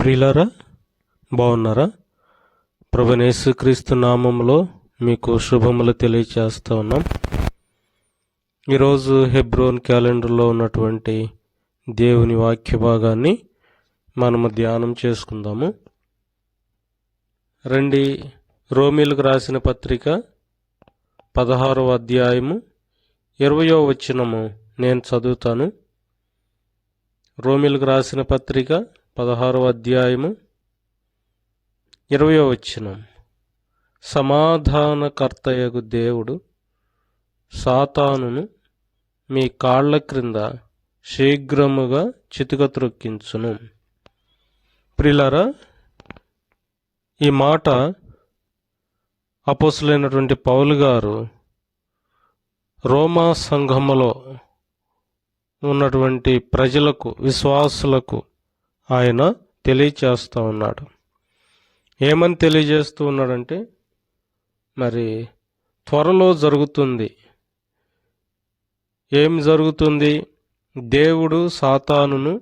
ప్రియులారా బాగున్నారా? ప్రభనేసుక్రీస్తు నామంలో మీకు శుభములు తెలియచేస్తూ ఉన్నాం. ఈరోజు హెబ్రోన్ క్యాలెండర్లో ఉన్నటువంటి దేవుని వాక్య భాగాన్ని మనము ధ్యానం చేసుకుందాము. రండి రోమిలకు రాసిన పత్రిక పదహారవ అధ్యాయము ఇరవయో వచనము నేను చదువుతాను. రోమిలకు రాసిన పత్రిక పదహారవ అధ్యాయము ఇరవయో వచనం. సమాధానకర్తయగు దేవుడు సాతానును మీ కాళ్ళ క్రింద శీఘ్రముగా చితుకత్రొక్కించును ప్రిలరా ఈ మాట అపోసులైనటువంటి పౌలు గారు రోమా సంఘములో ఉన్నటువంటి ప్రజలకు విశ్వాసులకు ఆయన తెలియచేస్తూ ఉన్నాడు. ఏమని తెలియజేస్తూ ఉన్నాడంటే మరి త్వరలో జరుగుతుంది. ఏం జరుగుతుంది? దేవుడు సాతానును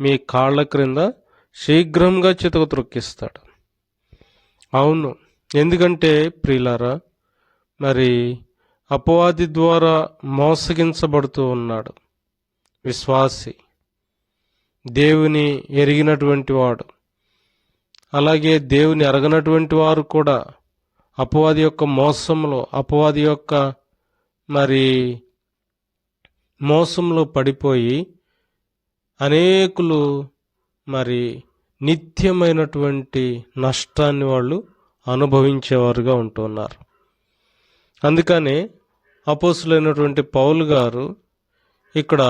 మీ కాళ్ళ క్రింద శీఘ్రంగా చితక త్రొక్కిస్తాడు. అవును. ఎందుకంటే ప్రియులారా మరి అపవాది ద్వారా మోసగించబడుతూ ఉన్నాడు. విశ్వాసి. దేవుని ఎరిగినటువంటి వాడు. అలాగే దేవుని ఎరగనటువంటి వారు కూడా అపవాది యొక్క మోసంలో అపవాది యొక్క మరి మోసంలో పడిపోయి అనేకులు మరి నిత్యమైనటువంటి నష్టాన్ని వాళ్ళు అనుభవించేవారుగా ఉంటున్నారు అందుకనే అపోసులైనటువంటి పౌలు గారు ఇక్కడ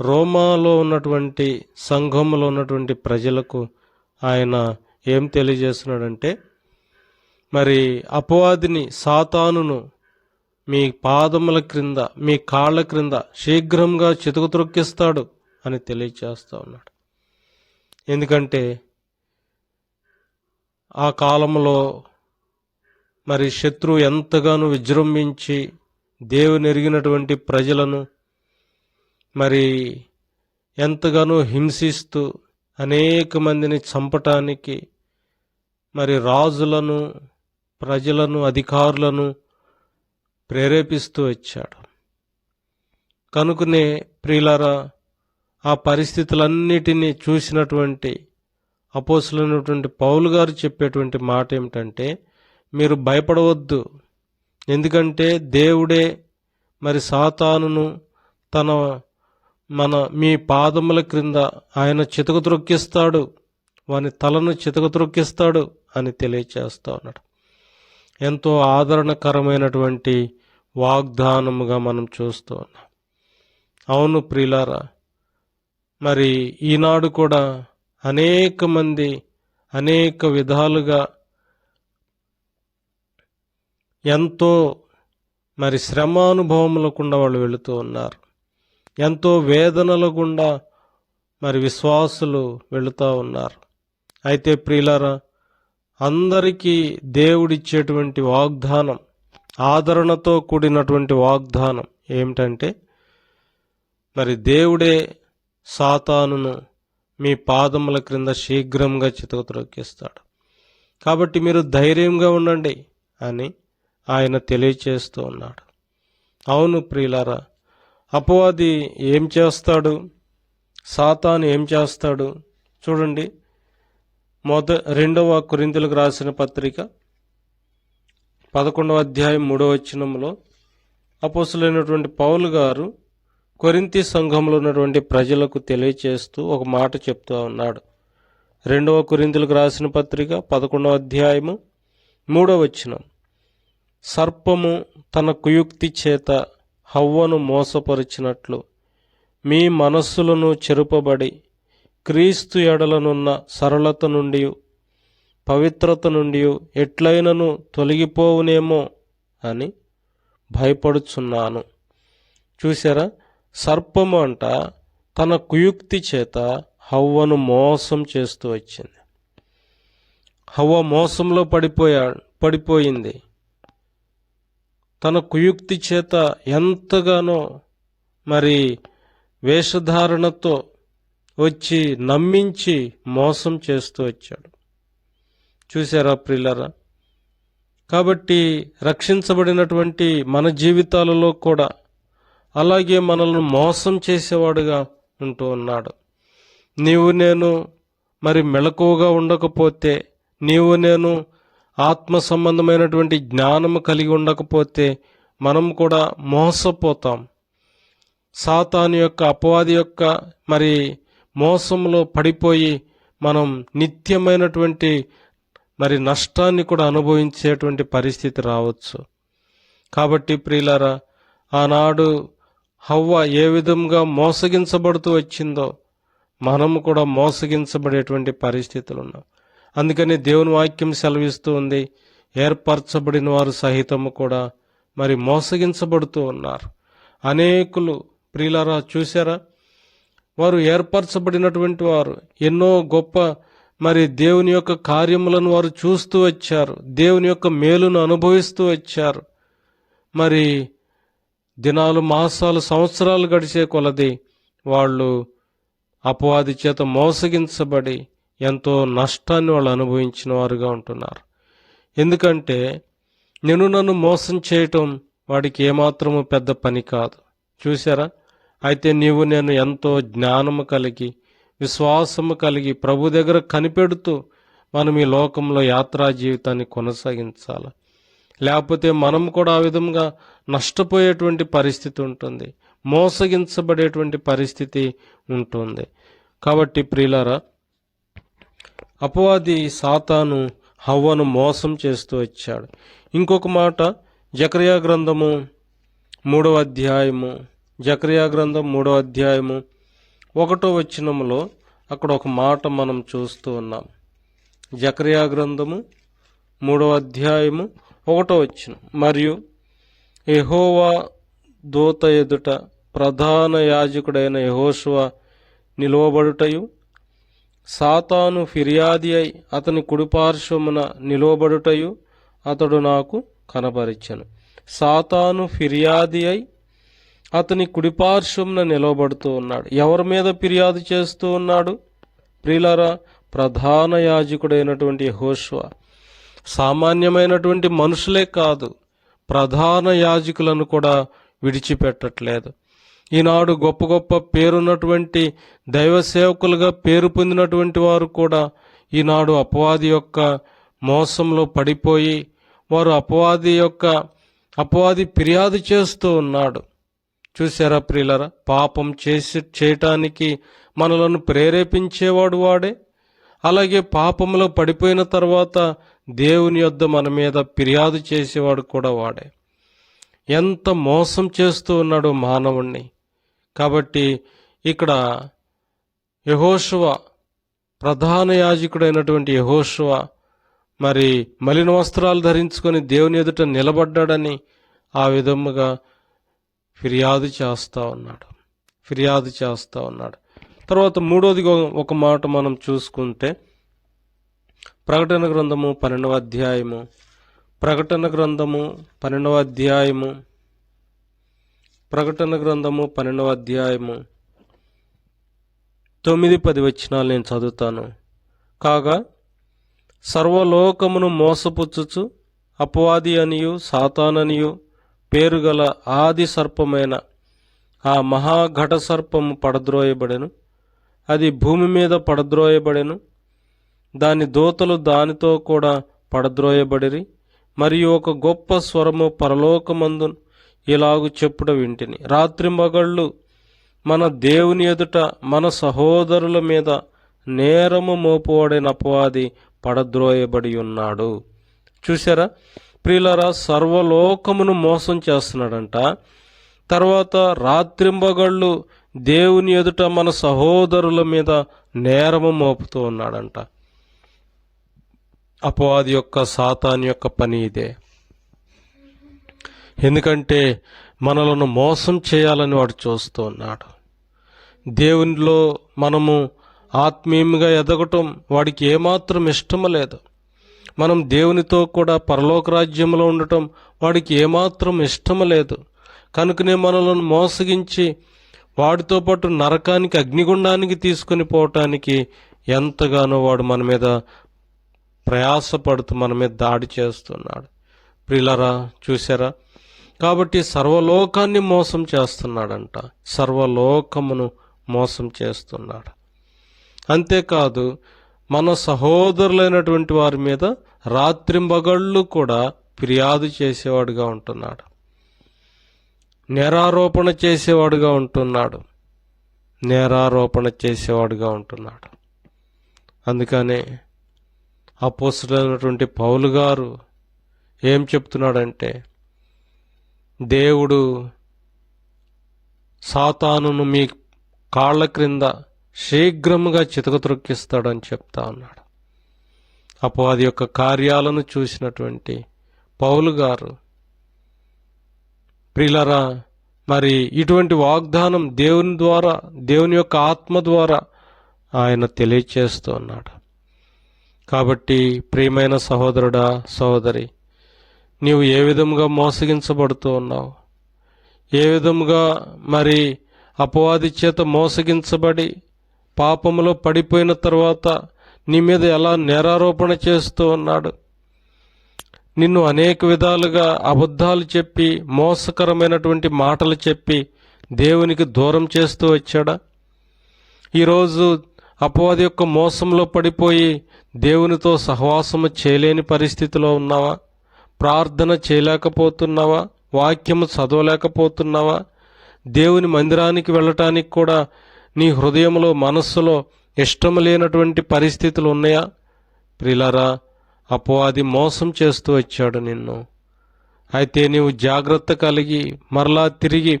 రోమాలో ఉన్నటువంటి సంఘంలో ఉన్నటువంటి ప్రజలకు ఆయన ఏం తెలియజేస్తున్నాడంటే మరి అపవాదిని సాతానును మీ పాదముల క్రింద మీ కాళ్ళ క్రింద శీఘ్రంగా చితుకు త్రొక్కిస్తాడు అని తెలియజేస్తూ ఉన్నాడు. ఎందుకంటే ఆ కాలంలో మరి శత్రువు ఎంతగానో విజృంభించి దేవుని ఎరిగినటువంటి ప్రజలను మరి ఎంతగానో హింసిస్తూ అనేక మందిని చంపటానికి మరి రాజులను ప్రజలను అధికారులను ప్రేరేపిస్తూ వచ్చాడు. కనుకనే ప్రియులారా ఆ పరిస్థితులన్నిటినీ చూసినటువంటి అపోసులైనటువంటి పౌలు గారు చెప్పేటువంటి మాట ఏమిటంటే మీరు భయపడవద్దు. ఎందుకంటే దేవుడే మరి సాతానును తన మన మీ పాదముల క్రింద ఆయన చితకు త్రొక్కిస్తాడు వాని తలను చితకు త్రొక్కిస్తాడు అని తెలియచేస్తా ఉన్నాడు. ఎంతో ఆదరణకరమైనటువంటి వాగ్దానముగా మనం చూస్తూ ఉన్నాం. అవును ప్రియులారా మరి ఈనాడు కూడా అనేక మంది అనేక విధాలుగా ఎంతో మరి శ్రమానుభవములకుండా వాళ్ళు వెళుతూ ఉన్నారు. ఎంతో వేదనల గుండా మరి విశ్వాసులు వెళుతూ ఉన్నారు. అయితే ప్రియులారా అందరికీ దేవుడిచ్చేటువంటి వాగ్దానం ఆదరణతో కూడినటువంటి వాగ్దానం ఏమిటంటే మరి దేవుడే సాతానును మీ పాదముల క్రింద శీఘ్రంగా చితకత్రొక్కిస్తాడు కాబట్టి మీరు ధైర్యంగా ఉండండి అని ఆయన తెలియచేస్తూ ఉన్నాడు. అవును ప్రియులారా అపవాది ఏం చేస్తాడు? సాతాను ఏం చేస్తాడు? చూడండి. మొద రెండవ కొరింతలకు రాసిన పత్రిక పదకొండవ అధ్యాయం మూడవ వచనంలో అపోసులైనటువంటి పౌలు గారు కొరింతి సంఘంలో ఉన్నటువంటి ప్రజలకు తెలియచేస్తూ ఒక మాట చెప్తూ ఉన్నాడు. రెండవ కొరింతలకు రాసిన పత్రిక పదకొండవ అధ్యాయము మూడవ వచనం. సర్పము తన కుయుక్తి చేత హవ్వను మోసపరిచినట్లు. మీ మనస్సులను చెరుపబడి క్రీస్తు ఎడలనున్న సరళత నుండి పవిత్రత నుండి ఎట్లయినను తొలగిపోవునేమో అని భయపడుచున్నాను. చూసారా సర్పము అంట తన కుయుక్తి చేత హవ్వను మోసం చేస్తూ వచ్చింది. హవ్వ మోసంలో పడిపోయా పడిపోయింది. తన కుయుక్తి చేత ఎంతగానో మరి వేషధారణతో వచ్చి నమ్మించి మోసం చేస్తూ వచ్చాడు. చూసారా ప్రిల్లరా? కాబట్టి రక్షించబడినటువంటి మన జీవితాలలో కూడా అలాగే మనల్ని మోసం చేసేవాడుగా ఉంటూ ఉన్నాడు. నీవు నేను మరి మెలకువగా ఉండకపోతే నీవు నేను ఆత్మ సంబంధమైనటువంటి జ్ఞానము కలిగి ఉండకపోతే మనం కూడా మోసపోతాం. సాతాను యొక్క అపవాది యొక్క మరి మోసంలో పడిపోయి మనం నిత్యమైనటువంటి మరి నష్టాన్ని కూడా అనుభవించేటువంటి పరిస్థితి రావచ్చు. కాబట్టి ప్రియులారా ఆనాడు హవ్వ ఏ విధంగా మోసగించబడుతూ వచ్చిందో మనము కూడా మోసగించబడేటువంటి పరిస్థితులు ఉన్నాం అందుకని దేవుని వాక్యం సెలవిస్తూ ఉంది. ఏర్పరచబడిన వారు సహితము కూడా మరి మోసగించబడుతూ ఉన్నారు. అనేకులు ప్రియులారా చూసారా వారు ఏర్పరచబడినటువంటి వారు ఎన్నో గొప్ప మరి దేవుని యొక్క కార్యములను వారు చూస్తూ వచ్చారు. దేవుని యొక్క మేలును అనుభవిస్తూ వచ్చారు. మరి దినాలు మాసాలు సంవత్సరాలు గడిచే కొలది వాళ్ళు అపవాది చేత మోసగించబడి ఎంతో నష్టాన్ని వాళ్ళు అనుభవించిన వారుగా ఉంటున్నారు. ఎందుకంటే నేను నన్ను మోసం చేయటం వాడికి ఏమాత్రము పెద్ద పని కాదు. చూసారా అయితే నీవు నేను ఎంతో జ్ఞానము కలిగి విశ్వాసము కలిగి ప్రభు దగ్గర కనిపెడుతూ మనం ఈ లోకంలో యాత్రా జీవితాన్ని కొనసాగించాలి. లేకపోతే మనం కూడా ఆ విధంగా నష్టపోయేటువంటి పరిస్థితి ఉంటుంది. మోసగించబడేటువంటి పరిస్థితి ఉంటుంది. కాబట్టి ప్రియులారా అపవాది సాతాను హవ్వను మోసం చేస్తూ వచ్చాడు. ఇంకొక మాట జక్రియా గ్రంథము మూడవ అధ్యాయము జక్రియా గ్రంథం మూడవ అధ్యాయము ఒకటో వచ్చినములో అక్కడ ఒక మాట మనం చూస్తూ ఉన్నాం. జక్రియా గ్రంథము మూడవ అధ్యాయము ఒకటో వచ్చిన మరియు ఎహోవా దూత ఎదుట ప్రధాన యాజకుడైన యహోశువ నిలువబడుటయు సాతాను ఫిర్యాది అయి అతని కుడిపార్శ్వమున నిలువబడుటయు అతడు నాకు కనపరిచెను సాతాను ఫిర్యాది అయి అతని కుడిపార్శ్వమున నిలవబడుతూ ఉన్నాడు. ఎవరి మీద ఫిర్యాదు చేస్తూ ఉన్నాడు? ప్రిలరా ప్రధాన యాజకుడైనటువంటి హోష్వ సామాన్యమైనటువంటి మనుషులే కాదు ప్రధాన యాజకులను కూడా విడిచిపెట్టట్లేదు. ఈనాడు గొప్ప గొప్ప పేరున్నటువంటి దైవ సేవకులుగా పేరు పొందినటువంటి వారు కూడా ఈనాడు అపవాది యొక్క మోసంలో పడిపోయి వారు అపవాది యొక్క అపవాది ఫిర్యాదు చేస్తూ ఉన్నాడు. చూసారా ప్రియులరా? పాపం చేసి చేయటానికి మనలను ప్రేరేపించేవాడు వాడే. అలాగే పాపంలో పడిపోయిన తర్వాత దేవుని యొద్ద మన మీద ఫిర్యాదు చేసేవాడు కూడా వాడే. ఎంత మోసం చేస్తూ ఉన్నాడు మానవుణ్ణి. కాబట్టి ఇక్కడ యహోశువ ప్రధాన యాజకుడైనటువంటి యహోశువ మరి మలిన వస్త్రాలు ధరించుకొని దేవుని ఎదుట నిలబడ్డాడని ఆ విధముగా ఫిర్యాదు చేస్తూ ఉన్నాడు. ఫిర్యాదు చేస్తూ ఉన్నాడు. తర్వాత మూడోది ఒక మాట మనం చూసుకుంటే ప్రకటన గ్రంథము పన్నెండవ అధ్యాయము. ప్రకటన గ్రంథము పన్నెండవ అధ్యాయము ప్రకటన గ్రంథము పన్నెండవ అధ్యాయము. తొమ్మిది పది వచనాలు నేను చదువుతాను. కాగా సర్వలోకమును మోసపుచ్చుచు అపవాది అనియు సాతాననియు పేరుగల ఆది సర్పమైన ఆ మహాఘట సర్పము పడద్రోయబడెను. అది భూమి మీద పడద్రోయబడెను. దాని దూతలు దానితో కూడా పడద్రోయబడిరి. మరియు ఒక గొప్ప స్వరము పరలోకమందును ఇలాగు చెప్పుట వింటిని. రాత్రింబగళ్ళు మన దేవుని ఎదుట మన సహోదరుల మీద నేరము మోపువాడైన అపవాది పడద్రోయబడి ఉన్నాడు చూసారా ప్రియులరా సర్వలోకమును మోసం చేస్తున్నాడంట. తర్వాత రాత్రింబగళ్ళు దేవుని ఎదుట మన సహోదరుల మీద నేరము మోపుతూ ఉన్నాడంట. అపవాది యొక్క సాతాన్ యొక్క పని ఇదే. ఎందుకంటే మనలను మోసం చేయాలని వాడు చూస్తూ ఉన్నాడు. దేవునిలో మనము ఆత్మీయంగా ఎదగటం వాడికి ఏమాత్రం ఇష్టము లేదు. మనం దేవునితో కూడా పరలోక రాజ్యంలో ఉండటం వాడికి ఏమాత్రం ఇష్టము లేదు. కనుకనే మనలను మోసగించి వాడితో పాటు నరకానికి అగ్నిగుండానికి తీసుకుని పోవటానికి ఎంతగానో వాడు మన మీద ప్రయాసపడుతూ మన మీద దాడి చేస్తున్నాడు. ప్రిలరా చూసారా కాబట్టి సర్వలోకాన్ని మోసం చేస్తున్నాడంట. సర్వలోకమును మోసం చేస్తున్నాడు. అంతేకాదు మన సహోదరులైనటువంటి వారి మీద రాత్రింబగళ్ళు కూడా ఫిర్యాదు చేసేవాడుగా ఉంటున్నాడు. నేరారోపణ చేసేవాడుగా ఉంటున్నాడు. నేరారోపణ చేసేవాడుగా ఉంటున్నాడు. అందుకనే అపోసులైనటువంటి పౌలు గారు ఏం చెప్తున్నాడంటే దేవుడు సాతానును మీ కాళ్ళ క్రింద శీఘ్రముగా చితకత్రొక్కిస్తాడని చెప్తా ఉన్నాడు. అపవాది యొక్క కార్యాలను చూసినటువంటి పౌలు గారు ప్రిలరా మరి ఇటువంటి వాగ్దానం దేవుని ద్వారా దేవుని యొక్క ఆత్మ ద్వారా ఆయన తెలియచేస్తూ ఉన్నాడు. కాబట్టి ప్రియమైన సహోదరుడా సహోదరి నీవు ఏ విధముగా మోసగించబడుతూ ఉన్నావు? ఏ విధముగా మరి అపవాది చేత మోసగించబడి పాపములో పడిపోయిన తర్వాత నీ మీద ఎలా నేరారోపణ చేస్తూ ఉన్నాడు? నిన్ను అనేక విధాలుగా అబద్ధాలు చెప్పి మోసకరమైనటువంటి మాటలు చెప్పి దేవునికి దూరం చేస్తూ వచ్చాడా? ఈరోజు అపవాది యొక్క మోసంలో పడిపోయి దేవునితో సహవాసము చేయలేని పరిస్థితిలో ఉన్నావా? ప్రార్థన చేయలేకపోతున్నావా? వాక్యము చదవలేకపోతున్నావా? దేవుని మందిరానికి వెళ్ళటానికి కూడా నీ హృదయంలో మనస్సులో ఇష్టం లేనటువంటి పరిస్థితులు ఉన్నాయా? ప్రిలరా అపవాది మోసం చేస్తూ వచ్చాడు నిన్ను. అయితే నీవు జాగ్రత్త కలిగి మరలా తిరిగి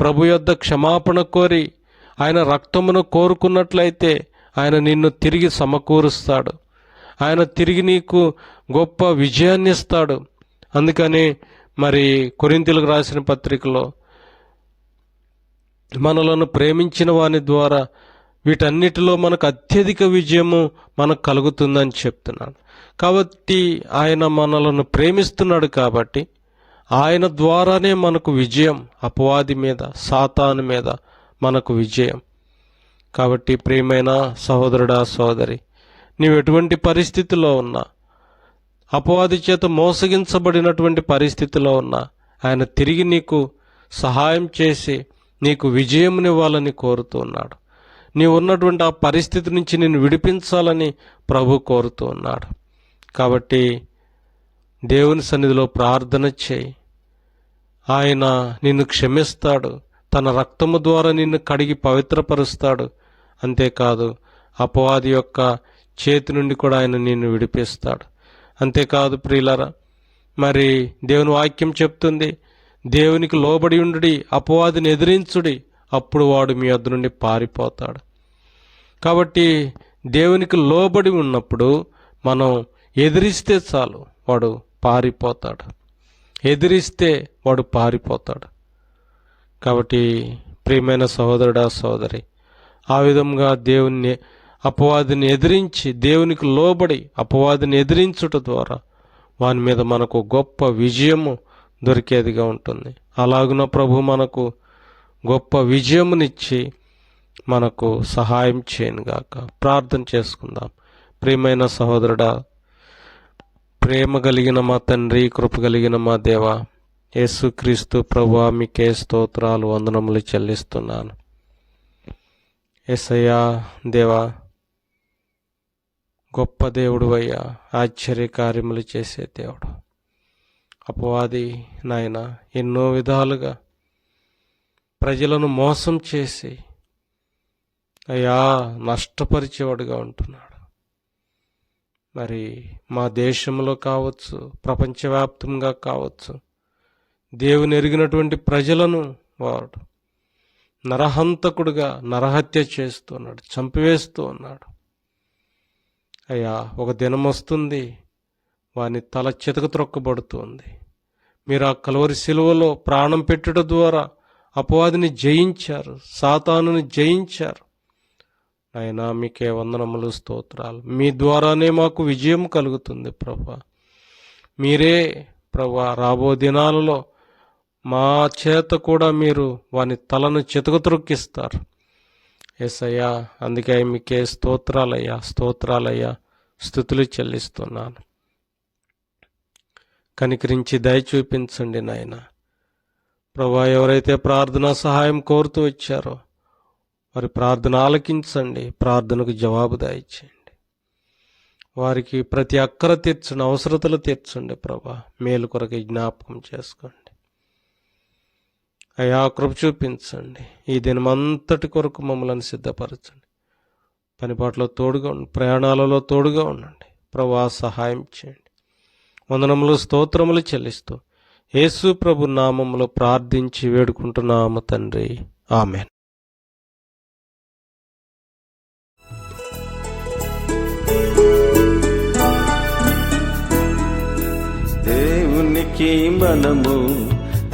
ప్రభు యొద్ద క్షమాపణ కోరి ఆయన రక్తమును కోరుకున్నట్లయితే ఆయన నిన్ను తిరిగి సమకూరుస్తాడు. ఆయన తిరిగి నీకు గొప్ప విజయాన్ని ఇస్తాడు. అందుకని మరి కొరింతలకు రాసిన పత్రికలో మనలను ప్రేమించిన వాని ద్వారా వీటన్నిటిలో మనకు అత్యధిక విజయము మనకు కలుగుతుందని చెప్తున్నాడు. కాబట్టి ఆయన మనలను ప్రేమిస్తున్నాడు కాబట్టి ఆయన ద్వారానే మనకు విజయం అపవాది మీద సాతాను మీద మనకు విజయం. కాబట్టి ప్రియమైన సహోదరుడా సోదరి నీవు ఎటువంటి పరిస్థితిలో ఉన్నా అపవాది చేత మోసగించబడినటువంటి పరిస్థితిలో ఉన్నా ఆయన తిరిగి నీకు సహాయం చేసి నీకు విజయమునివ్వాలని కోరుతూ ఉన్నాడు. నీవు ఉన్నటువంటి ఆ పరిస్థితి నుంచి నేను విడిపించాలని ప్రభు కోరుతూ ఉన్నాడు. కాబట్టి దేవుని సన్నిధిలో ప్రార్థన చేయి. ఆయన నిన్ను క్షమిస్తాడు. తన రక్తము ద్వారా నిన్ను కడిగి పవిత్రపరుస్తాడు. అంతేకాదు అపవాది యొక్క చేతి నుండి కూడా ఆయన నిన్ను విడిపిస్తాడు. అంతేకాదు ప్రియులరా మరి దేవుని వాక్యం చెప్తుంది దేవునికి లోబడి ఉండుడి అపవాదిని ఎదిరించుడి అప్పుడు వాడు మీ వద్ద నుండి పారిపోతాడు. కాబట్టి దేవునికి లోబడి ఉన్నప్పుడు మనం ఎదిరిస్తే చాలు వాడు పారిపోతాడు. ఎదిరిస్తే వాడు పారిపోతాడు. కాబట్టి ప్రియమైన సహోదరుడా సహోదరి ఆ విధంగా దేవుణ్ణి అపవాదిని ఎదిరించి దేవునికి లోబడి అపవాదిని ఎదిరించుట ద్వారా వాని మీద మనకు గొప్ప విజయము దొరికేదిగా ఉంటుంది. అలాగున ప్రభు మనకు గొప్ప విజయమునిచ్చి మనకు సహాయం చేయనుగాక ప్రార్థన చేసుకుందాం. ప్రియమైన సహోదరుడా ప్రేమ కలిగిన మా తండ్రి కృప కలిగిన మా దేవ యేసుక్రీస్తు ప్రభు మీకే స్తోత్రాలు వందనములు చెల్లిస్తున్నాను. ఎసయ్యా దేవా గొప్ప దేవుడు అయ్యా ఆశ్చర్య కార్యములు చేసే దేవుడు. అపవాది నాయన ఎన్నో విధాలుగా ప్రజలను మోసం చేసి అయ్యా నష్టపరిచేవాడుగా ఉంటున్నాడు. మరి మా దేశంలో కావచ్చు ప్రపంచవ్యాప్తంగా కావచ్చు దేవుని ఎరిగినటువంటి ప్రజలను వాడు నరహంతకుడుగా నరహత్య చేస్తున్నాడు చంపివేస్తూ ఉన్నాడు. అయ్యా ఒక దినం వస్తుంది. వాని తల చితక త్రొక్కబడుతుంది. మీరు ఆ కలవరి శిలువలో ప్రాణం పెట్టుట ద్వారా అపవాదిని జయించారు. సాతానుని జయించారు. ఆయన మీకే వందనములు స్తోత్రాలు. మీ ద్వారానే మాకు విజయం కలుగుతుంది ప్రభా. మీరే ప్రభా రాబో దినాలలో మా చేత కూడా మీరు వాని తలను ఎస్ అయ్యా అందుకే మీకే స్తోత్రాలయ్యా స్తోత్రాలయ్యా. స్థుతులు చెల్లిస్తున్నాను. కనికరించి దయ చూపించండి నాయన. ప్రభా ఎవరైతే ప్రార్థన సహాయం కోరుతూ వచ్చారో వారి ప్రార్థన ఆలకించండి ప్రార్థనకు జవాబు దాయిచ్చేయండి. వారికి ప్రతి అక్కర తీర్చండి అవసరతలు తీర్చండి ప్రభా. మేలు కొరకు జ్ఞాపకం చేసుకోండి. అయా కృప చూపించండి. ఈ దినమంతటి కొరకు మమ్మల్ని సిద్ధపరచండి. పనిపాట్లో తోడుగా ఉండండి. ప్రయాణాలలో తోడుగా ఉండండి. ప్రభా సహాయం చేయండి. వందనములు స్తోత్రములు చెల్లిస్తూ యేసు ప్రభు నామములో ప్రార్థించి వేడుకుంటున్నాము తండ్రి. ఆమెన్. దేవునికి మనము